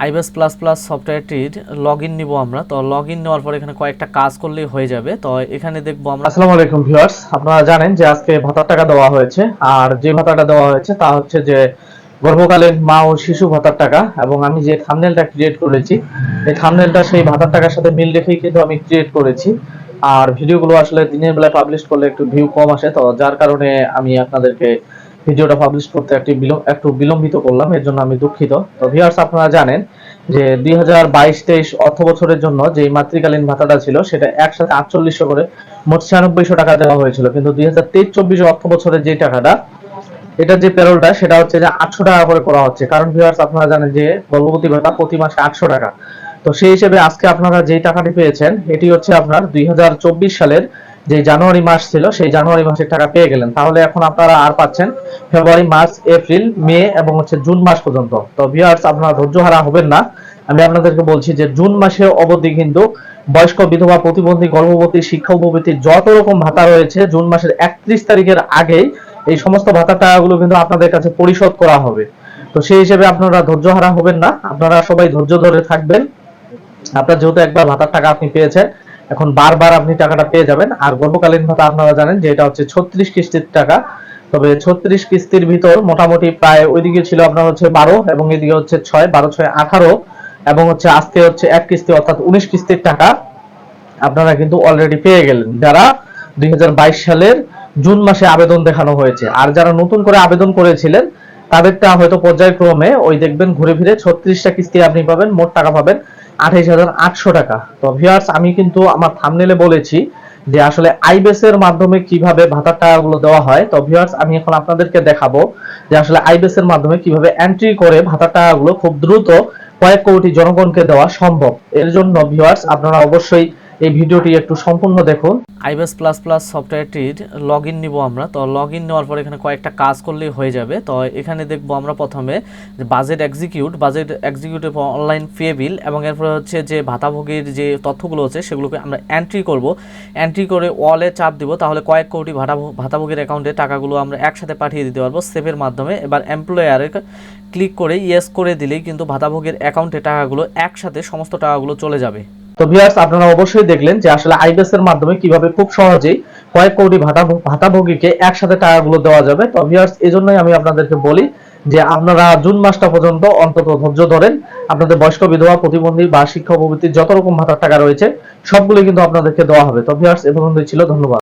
আইবেস plus plus সফটওয়্যারটির log in নিব আমরা। তো লগ ইন নেওয়ার পর এখানে কয়েকটা কাজ করলেই হয়ে যাবে। তো এখানে দেখব আমরা আসসালামু আলাইকুম ভিউয়ার্স। আপনারা জানেন যে আজকে ভাতার টাকা দেওয়া হয়েছে। আর যে ভাতাটা দেওয়া হয়েছে তা হচ্ছে যে গর্ভকালীন মা ও শিশু ভাতার টাকা। এবং আমি যে থাম্বনেলটা ক্রিয়েট করেছি, এই থাম্বনেলটা সেই ভাতার টাকার সাথে মিল রেখেই কিন্তু আমি ক্রিয়েট করেছি। আর ভিডিওগুলো আসলে দিনের বেলায় পাবলিশ করলে একটু ভিউ কম আসে। তো যার কারণে আমি আপনাদেরকে ভিডিওটা পাবলিশ করতে একটি একটু বিলম্বিত করলাম, এর জন্য আমি দুঃখিত। তো ভিউয়ার্স আপনারা জানেন যে দুই হাজার বাইশ, তেইশ অর্থ বছরের জন্য যে মাতৃকালীন ভাতাটা ছিল, সেটা একসাথে আটচল্লিশশো করে মোট ছিয়ানব্বইশো টাকা দেওয়া হয়েছিল। কিন্তু দুই হাজার তেইশ, চব্বিশ অর্থ বছরের যে টাকাটা এটার যে পেরোলটা, সেটা হচ্ছে যে আটশো টাকা করে করা হচ্ছে। কারণ ভিউয়ার্স আপনারা জানেন যে গর্ভবতী ভাতা প্রতি মাসে আটশো টাকা। তো সেই হিসেবে আজকে আপনারা যেই টাকাটি পেয়েছেন, এটি হচ্ছে আপনার দুই হাজার চব্বিশ সালের যে জানুয়ারি মাস ছিল, সেই জানুয়ারি মাসের টাকা পেয়ে গেলেন। তাহলে এখন আপনারা আর পাচ্ছেন ফেব্রুয়ারি, মার্চ, এপ্রিল, মে এবং হচ্ছে জুন মাস পর্যন্ত। তো ভিউয়ার্স আপনারা ধৈর্য হারা হবেন না। আমি আপনাদেরকে বলছি যে জুন মাসে অবধি কিন্তু বয়স্ক বিধবা, প্রতিবন্ধী, গর্ভবতী, শিক্ষা উপবৃত্তি যত রকম ভাতা রয়েছে, জুন মাসের একত্রিশ তারিখের আগেই এই সমস্ত ভাতার টাকাগুলো কিন্তু আপনাদের কাছে পরিশোধ করা হবে। তো সেই হিসেবে আপনারা ধৈর্য হারা হবেন না। আপনারা সবাই ধৈর্য ধরে থাকবেন। আপনার যেহেতু একবার ভাতার টাকা আপনি পেয়েছেন এখন বারবার আপনি টাকাটা পেয়ে যাবেন। আর গর্ভকালীন ভাতা আপনারা জানেন যে এটা হচ্ছে ছত্রিশ কিস্তির টাকা। তবে ছত্রিশ কিস্তির ভিতর মোটামুটি প্রায় ওইদিকে ছিল আপনার হচ্ছে বারো এবং এদিকে হচ্ছে ছয়, বারো, ছয়, আঠারো এবং হচ্ছে আজকে হচ্ছে এক কিস্তি অর্থাৎ উনিশ কিস্তির টাকা আপনারা কিন্তু অলরেডি পেয়ে গেলেন। যারা দুই হাজার বাইশ সালের জুন মাসে আবেদন দেখানো হয়েছে। আর যারা নতুন করে আবেদন করেছিলেন, তাদেরটা হয়তো পর্যায়ক্রমে ওই দেখবেন ঘুরে ফিরে ছত্রিশটা কিস্তি আপনি পাবেন, মোট টাকা পাবেন আঠাইশ হাজার আটশো টাকা। তো ভিউয়ার্স আমি কিন্তু আমার থামনেলে বলেছি যে আসলে আইবেস এর মাধ্যমে কীভাবে ভাতার টাকাগুলো দেওয়া হয়। তো ভিউয়ার্স আমি এখন আপনাদেরকে দেখাবো যে আসলে আইবেস এর মাধ্যমে কীভাবে এন্ট্রি করে ভাতার টাকাগুলো খুব দ্রুত কয়েক কোটি জনগণকে দেওয়া সম্ভব। এর জন্য ভিউয়ার্স আপনারা অবশ্যই এই ভিডিওটি একটু সম্পূর্ণ দেখুন। আইবেস প্লাস প্লাস সফটওয়্যারটির লগ ইন নিব আমরা। তো লগ ইন নেওয়ার পর এখানে কয়েকটা কাজ করলেই হয়ে যাবে। তো এখানে দেখব আমরা প্রথমে budget execute budget executive online pay bill এবং এরপরে হচ্ছে যে ভাতাভোগীর যে তথ্যগুলো আছে সেগুলোকে আমরা এন্ট্রি করব। এন্ট্রি করে ওয়ালে চাপ দিব, তাহলে কয়েক কোটি ভাতা ভাতাভোগীর অ্যাকাউন্টে টাকাগুলো আমরা একসাথে পাঠিয়ে দিতে পারব সেভের মাধ্যমে। এবার এমপ্লয়ারে ক্লিক করে ইয়েস করে দিলেই কিন্তু ভাতাভোগীর অ্যাকাউন্টে টাকাগুলো একসাথে সমস্ত টাকাগুলো চলে যাবে। তো ভিউয়ার্স আপনারা অবশ্যই দেখলেন যে আসলে আইবিএস এর মাধ্যমে কীভাবে খুব সহজেই কয়েক কোটি ভাতা ভাতাভোগীকে একসাথে টাকাগুলো দেওয়া যাবে। তো ভিউয়ার্স এজন্যই আমি আপনাদেরকে বলি যে আপনারা জুন মাসটা পর্যন্ত অন্তত ধৈর্য ধরেন। আপনাদের বয়স্ক বিধবা, প্রতিবন্ধী বা শিক্ষা উপবৃত্তির যত রকম ভাতার টাকা রয়েছে সবগুলো কিন্তু আপনাদেরকে দেওয়া হবে। তো ভিউয়ার্স এ পর্যন্তই ছিল। ধন্যবাদ।